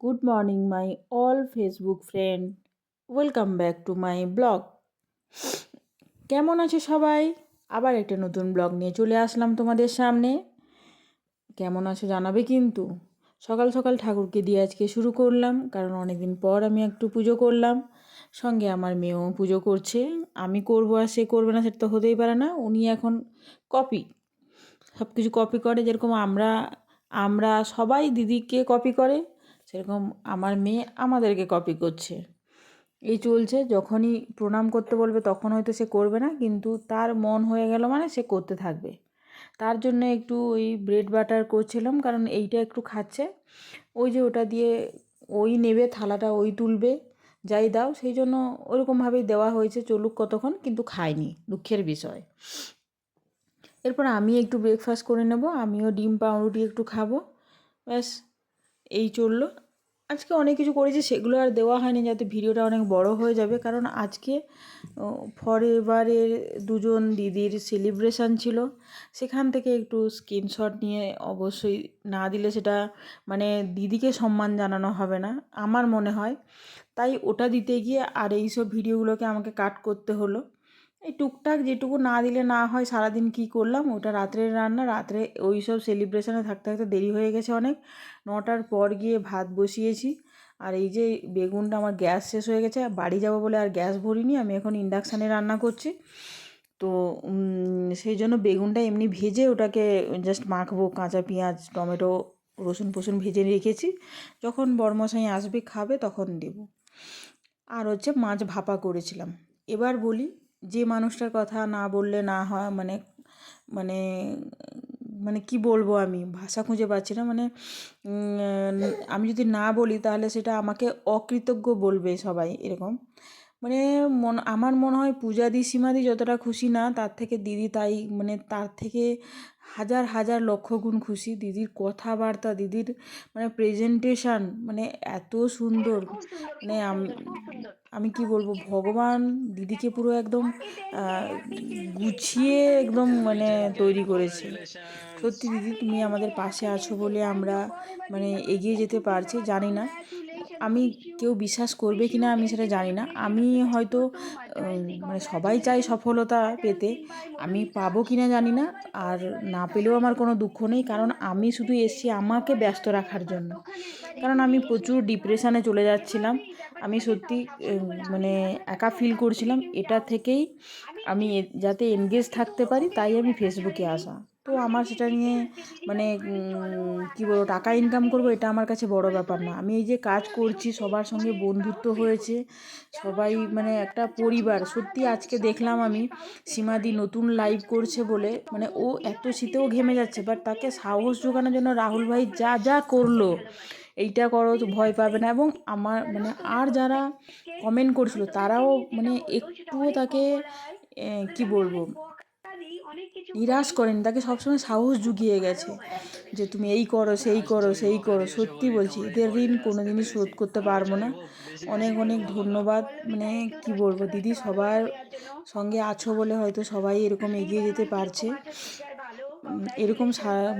Good morning my all Facebook friend welcome back to my blog কেমন আছো সবাই? আবার একটা নতুন ব্লগ নিয়ে চলে আসলাম তোমাদের সামনে। কেমন আছো জানাবে কিন্তু? সকাল সকাল ঠাকুরকে দিয়ে আজকে শুরু করলাম, কারণ অনেকদিন পর আমি একটু পুজো করলাম। সঙ্গে আমার মেয়েও পুজো করছে। আমি করব আর সে করবে না, সেটা তো হতেই পারে না। উনি এখন কপি সব কিছু কপি করে, যেরকম আমরা আমরা সবাই দিদিকে কপি করে। সেরকম আমার মেয়ে আমাদেরকে কপি করছে। এই চলছে, যখনই প্রণাম করতে বলবে তখন হয়তো সে করবে না, কিন্তু তার মন হয়ে গেল মানে সে করতে থাকবে। তার জন্য একটু ওই ব্রেড বাটার করছিলাম, কারণ এইটা একটু খাচ্ছে। ওই যে ওটা দিয়ে ওই নেবে, থালাটা ওই তুলবে, যাই দাও, সেই জন্য ওরকমভাবেই দেওয়া হয়েছে, চলুক কতক্ষণ, কিন্তু খায়নি, দুঃখের বিষয়। এরপর আমি একটু ব্রেকফাস্ট করে নেব, আমিও ডিম পাউরুটি একটু খাব, ব্যাস। এই চলল। আজকে অনেক কিছু করেছি, সেগুলো আর দেওয়া হয়নি যাতে ভিডিওটা অনেক বড় হয়ে যাবে। কারণ আজকে ফর দুজন দিদির সেলিব্রেশান ছিল। সেখান থেকে একটু স্ক্রিনশট নিয়ে অবশ্যই না দিলে সেটা মানে দিদিকে সম্মান জানানো হবে না, আমার মনে হয়। তাই ওটা দিতে গিয়ে আর এইসব ভিডিওগুলোকে আমাকে কাট করতে হলো। এই টুকটাক যেটুকু না দিলে না হয় সারাদিন কি করলাম? ওটা রাত্রের রান্না, রাত্রে ওই সব সেলিব্রেশনে থাকতে থাকতে দেরি হয়ে গেছে অনেক। নটার পর গিয়ে ভাত বসিয়েছি। আর এই যে বেগুনটা আমার গ্যাস শেষ হয়ে গেছে বাড়ি যাব বলে আর গ্যাস ভরিনি, আমি এখন ইন্ডাকশানে রান্না করছি। তো সেই জন্য বেগুনটা এমনি ভেজে ওটাকে জাস্ট মাখবো, কাঁচা পেঁয়াজ, টমেটো, রসুন ফসুন ভেজে রেখেছি। যখন বড়মশাই আসবে, খাবে, তখন দেব। আর হচ্ছে মাছ ভাপা করেছিলাম। এবার বলি যে মানুষটার কথা না বললে না হয় মানে মানে মানে কি বলব আমি? ভাষা খুঁজে পাচ্ছি না। মানে আমি যদি না বলি তাহলে সেটা আমাকে অকৃতজ্ঞ বলবে সবাই এরকম। মানে মন আমার মনে হয় পূজাদি সীমাদি যতটা খুশি না তার থেকে দিদি তাই মানে তার থেকে হাজার হাজার লক্ষ গুণ খুশি। দিদির কথাবার্তা দিদির মানে প্রেজেন্টেশন মানে এত সুন্দর। মানে আমি কি বলব ভগবান দিদিকে পুরো একদম গুছিয়ে একদম মানে তৈরি করেছে। সত্যি দিদি তুমি আমাদের পাশে আছো বলে আমরা মানে এগিয়ে যেতে পারছি জানি না। আমি কেউ বিশ্বাস করবে কি না আমি সেটা জানি না। আমি হয়তো মানে সবাই চাই সফলতা পেতে। আমি পাবো কি না জানি না। আর না পেলেও আমার কোনো দুঃখ নেই। কারণ আমি শুধু এসছি আমাকে ব্যস্ত রাখার জন্য। কারণ আমি প্রচুর ডিপ্রেশানে চলে যাচ্ছিলাম। আমি সত্যি মানে একা ফিল করছিলাম। এটা থেকেই আমি যাতে এনগেজ থাকতে পারি, তাই আমি ফেসবুকে আসা। তো আমার সেটা নিয়ে মানে কী বলব, টাকা ইনকাম করব, এটা আমার কাছে বড় ব্যাপার না। আমি এই যে কাজ করছি, সবার সঙ্গে বন্ধুত্ব হয়েছে, সবাই মানে একটা পরিবার। সত্যি আজকে দেখলাম আমি, সীমাদি নতুন লাইভ করছে বলে মানে ও এত শীতেও ঘেমে যাচ্ছে বাট তাকে সাহস জোগানোর জন্য রাহুল ভাই যা যা করল, এইটা করো তো ভয় পাবে না। এবং আমার মানে আর যারা কমেন্ট করছিল, তারাও মানে একটুও তাকে কি বলব নিরাশ করেন তাকে সবসময় সাহস জুগিয়ে গেছে যে তুমি এই করো সেই করো সেই করো সত্যি বলছি এদের ঋণ কোনো দিনই শোধ করতে পারব না। অনেক অনেক ধন্যবাদ মানে কি বলব দিদি সবার সঙ্গে আছো বলে হয়তো সবাই এরকম এগিয়ে যেতে পারছে। এরকম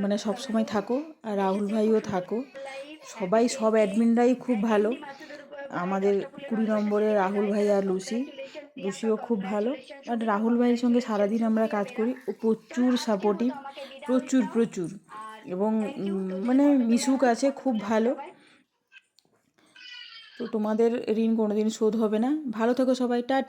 মানে সব সময় থাকো আর রাহুল ভাইও থাকো। সবাই সব অ্যাডমিনরাই খুব ভালো। আমাদের কুড়ি নম্বরে রাহুল ভাই আর লুসি। লুসিও খুব ভালো। আর রাহুল ভাইয়ের সঙ্গে সারাদিন আমরা কাজ করি ও প্রচুর সাপোর্টিভ প্রচুর প্রচুর। এবং মানে মিশুক আছে, খুব ভালো। তো তোমাদের ঋণ কোনোদিন শোধ হবে না। ভালো থেকো সবাই, টাটা।